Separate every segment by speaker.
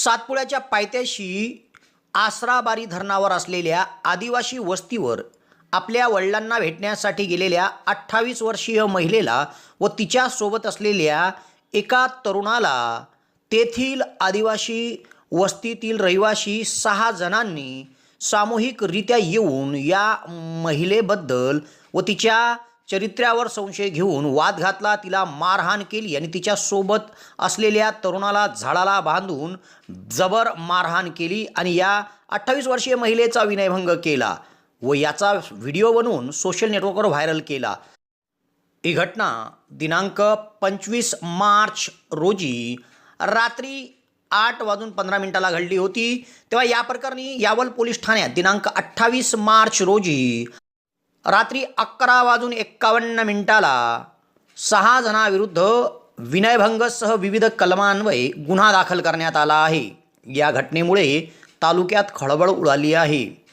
Speaker 1: सातपुड्याच्या पायथ्याशी आसराबारी धरणावर असलेल्या आदिवासी वस्तीवर आपल्या वडिलांना भेटण्यासाठी गेलेल्या अठ्ठावीस वर्षीय महिलेला व तिच्यासोबत असलेल्या एका तरुणाला तेथील आदिवासी वस्तीतील रहिवाशी सहा जणांनी सामूहिकरित्या येऊन या महिलेबद्दल व तिच्या चरित्र्यावर संशय घेऊन वाद घातला तिला मारहाण केली आणि तिच्यासोबत असलेल्या तरुणाला झाडाला बांधून जबर मारहाण केली आणि या अठ्ठावीस वर्षीय महिलेचा विनयभंग केला व याचा व्हिडिओ बनवून सोशल नेटवर्कवर व्हायरल केला. ही घटना दिनांक पंचवीस मार्च रोजी रात्री आठ वाजून पंधरा मिनिटाला घडली होती. तेव्हा या प्रकरणी यावल पोलीस ठाण्यात दिनांक अठ्ठावीस मार्च रोजी रात्री अकरा वाजून एक्कावन्न मिनिटाला सहा जणांविरुद्ध विनयभंगसह विविध कलमान्वये गुन्हा दाखल करण्यात आला आहे. या घटनेमुळे तालुक्यात खळबळ उडाली आहे.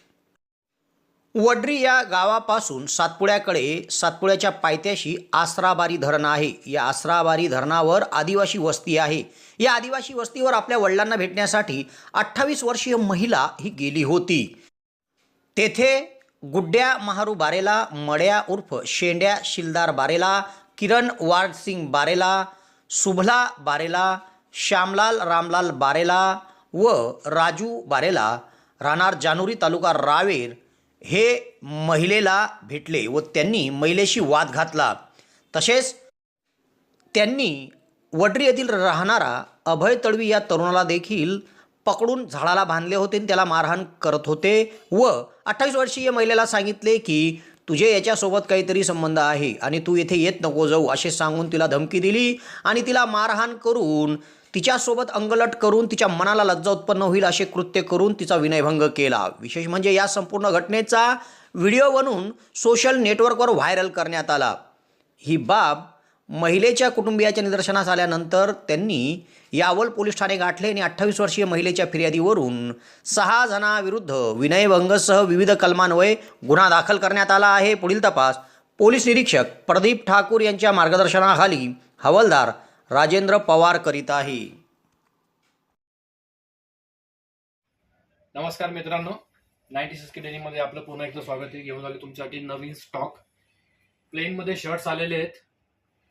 Speaker 1: वड्री या गावापासून सातपुड्याकडे सातपुड्याच्या पायथ्याशी आसराबारी धरण आहे. या आसराबारी धरणावर आदिवासी वस्ती आहे. या आदिवासी वस्तीवर आपल्या वडिलांना भेटण्यासाठी अठ्ठावीस वर्षीय महिला ही गेली होती. तेथे गुड्ड्या महारू बारेला मड्या उर्फ शेंड्या शिलदार बारेला किरण वारसिंग बारेला सुभला बारेला श्यामलाल रामलाल बारेला व राजू बारेला राहणार जानुरी तालुका रावेर हे महिलेला भेटले व त्यांनी महिलेशी वाद घातला. तसेच त्यांनी वड्री येथील राहणारा अभय तडवी या तरुणाला देखील पकडून झाडाला बांधले होते आणि त्याला मारहाण करत होते. व अठ्ठावीस वर्षीय महिलेला सांगितले की तुझे याच्यासोबत काहीतरी संबंध आहे आणि तू येथे येत नको जाऊ असे सांगून तिला धमकी दिली आणि तिला मारहाण करून तिच्यासोबत अंगलट करून तिच्या मनाला लज्जा उत्पन्न होईल असे कृत्य करून तिचा विनयभंग केला. विशेष म्हणजे या संपूर्ण घटनेचा व्हिडिओ बनवून सोशल नेटवर्कवर व्हायरल करण्यात आला. ही बाब महिलेच्या कुटुंबियाच्या निदर्शनास आल्यानंतर त्यांनी यावल पोलीस ठाणे गाठले आणि अठ्ठावीस वर्षीय महिलेच्या फिर्यादीवरून सहा जणांविरुद्ध विनयभंगसह विविध कलमान्वये गुन्हा दाखल करण्यात आला आहे. पुढील तपास पोलीस निरीक्षक प्रदीप ठाकूर यांच्या मार्गदर्शनाखाली हवालदार राजेंद्र पवार करीत आहे.
Speaker 2: नमस्कार मित्रांनो. नाईन्टी सिक्स डेनीमध्ये आपलं पुन्हा एकदा स्वागत आहे. घेऊन आले तुमच्यासाठी नवीन स्टॉक. प्लेनमध्ये शर्ट्स आलेले आहेत.